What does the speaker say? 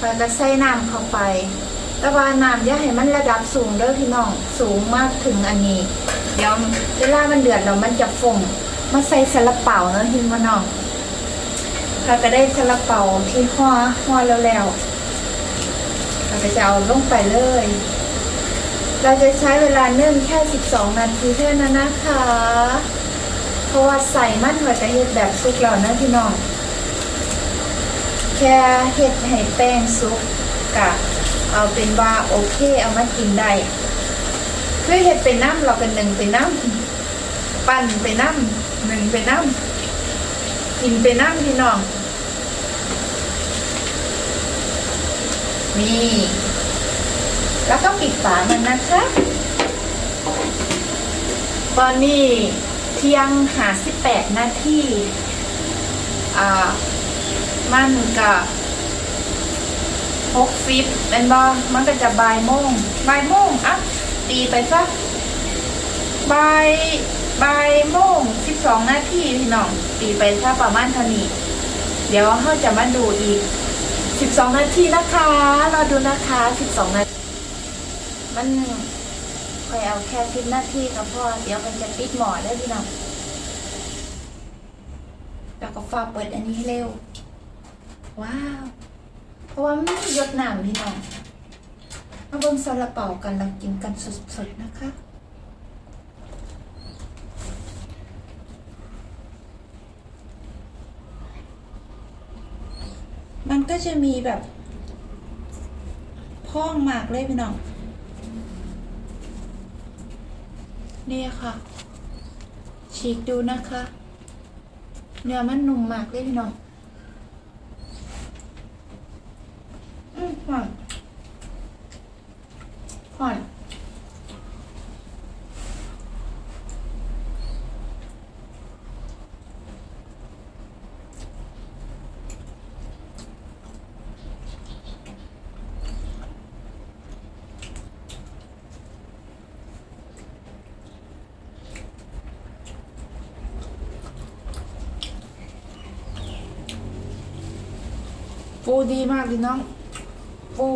พอยก็ใส่น้ำเข้าไป แต่ว่าน้ำอย่าให้มันระดับสูงเด้อพี่น้อง สูงมากถึงอันนี้ เดี๋ยวเวลามันเดือดแล้วมันจะฟงมาใส่ซาลาเปาเนาะพี่มาน้องเราก็ได้ซาลาเปาที่ห่อห่อแล้วแล้วเราก็จะเอาลงไปเลย เราจะใช้เวลานึ่งแค่ 12 นาทีเท่านั้นนะคะ เพราะว่าใส่มันหัวจะเฮ็ดแบบซุกแล้วนะพี่น้อง แค่เฮ็ดให้แป้งซุกกะเอาเป็นว่าโอเคเอามากินได้คือเฮ็ดเป็นน้ำเราเป็นหนึ่งเป็นน้ำปั่นเป็นน้ำหนึ่งเป็นน้ำกินเป็นน้ำพี่น้องนี่ แล้วก็ปิดฝามันนะคะ ตอนนี้เที่ยงหาสิบแปดนาทีอ่า มันก็หกสิบเป็นบอมันก็จะบ่ายโมงบ่ายโมงอะตีไปซะบ่ายบ่ายโมงสิบสองนาทีพี่น้องตีไปซะประมาณเท่านี้ เดี๋ยวเราจะมาดูอีกสิบสองนาทีนะคะรอดูนะคะสิบสองนาทีมันคอยเอาแค่สิบนาทีก็พอเดี๋ยวมันจะปิดหมอได้พี่น้องแล้วก็ฝากเปิดอันนี้ให้เร็ว ว้าว เพราะว่าไม่มียดน้ำพี่น้องมาเบิ่งซาลาเปากันแล้วกินกันสดๆนะคะมันก็จะมีแบบพ่องมากเลยพี่น้อง นี่ค่ะ ฉีกดูนะคะ เนื้อมันนุ่มมากเลยพี่น้อง อืม หวานหวานฟูดีมากพี่น้อง ฟู